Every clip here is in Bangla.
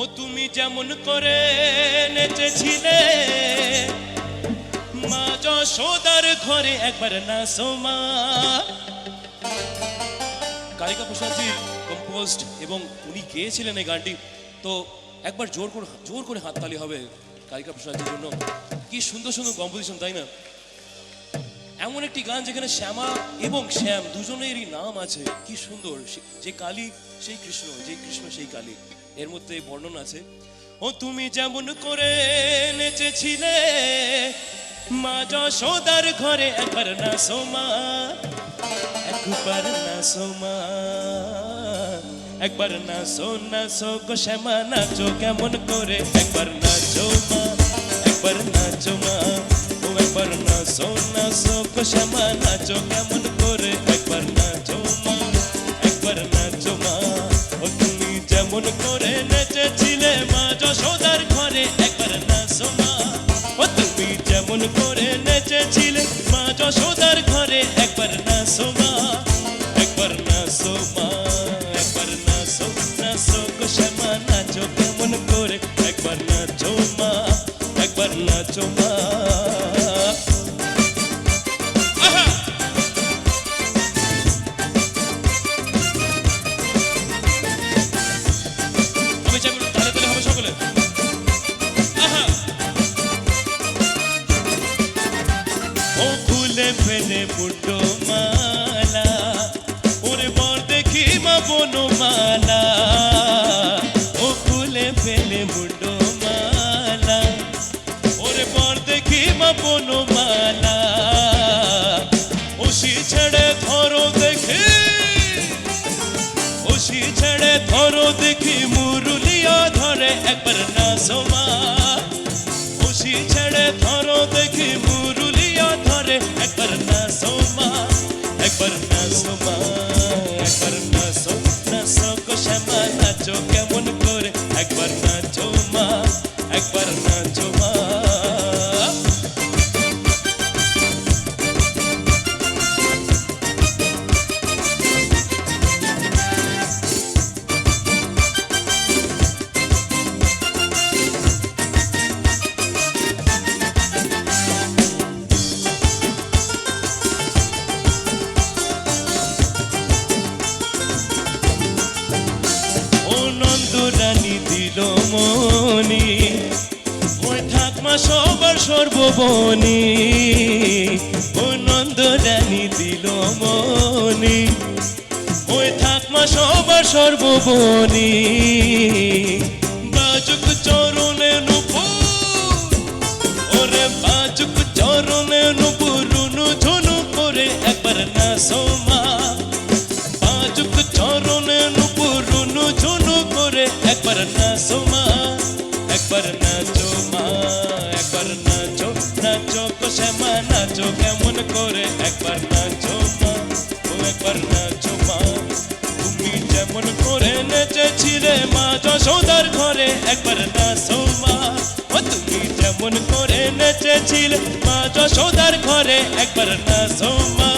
ও তুমি যেমন করে নেচেছিলে, মা যশোদার ঘরে একবার না সোমা কালিকা প্রসাদজি কম্পোজড এবং উনি গেয়েছিলেন এই গানটি, তো একবার জোর করে জোর করে হাততালি হবে কালিকা প্রসাদজির জন্য। কি সুন্দর সুন্দর কম্পোজিশন তাই না? এমন একটি গান যেখানে শ্যামা এবং শ্যাম দুজনেরই নাম আছে। কি সুন্দর যে কালী, সেই কৃষ্ণ, যে কৃষ্ণ, সেই কালী। এর মধ্যে বর্ণন আছে, ও তুমি যেমন করে নেচেছিলে, মা যশোদার ঘরে একবার না সোমা একবার না সোমা একবার না সো না সো গো শ্যামা, নাচো কেমন করে, একবার নাচো মা, একবার নাচো মা, ও একবার না সো না সো গো শ্যামা, নাচো কেমন করে মা আহা! ও ফুলে ফেলে মুন্ডো মালা দেখি মুরুলিয়া ধরে একবার না সোমা। খুশি ছেড়ে ধরো দেখি মুরুলিয়া মনি। ওই ঠাকমা সবার সর্ববনি। ও নন্দরানী দিল মনি। ওই ঠাকমা সবার সর্ববনি। বাজুক চরণে নাচো মা একবার নাচো মা একবার নাচো নাচো শ্যামা নাচো কেমন করে, একবার নাচো মা ও একবার নাচো মা তুমি যেমন করে নেচেছিলে মা, যশোদার ঘরে একবার নাচো মা ও তুমি যেমন করে নেচেছিলে মা, যশোদার ঘরে একবার নাচো মা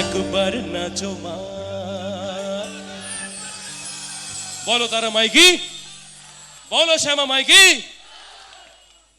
একবার বলো তারা মাইকি বলো শ্যামা মাইকি।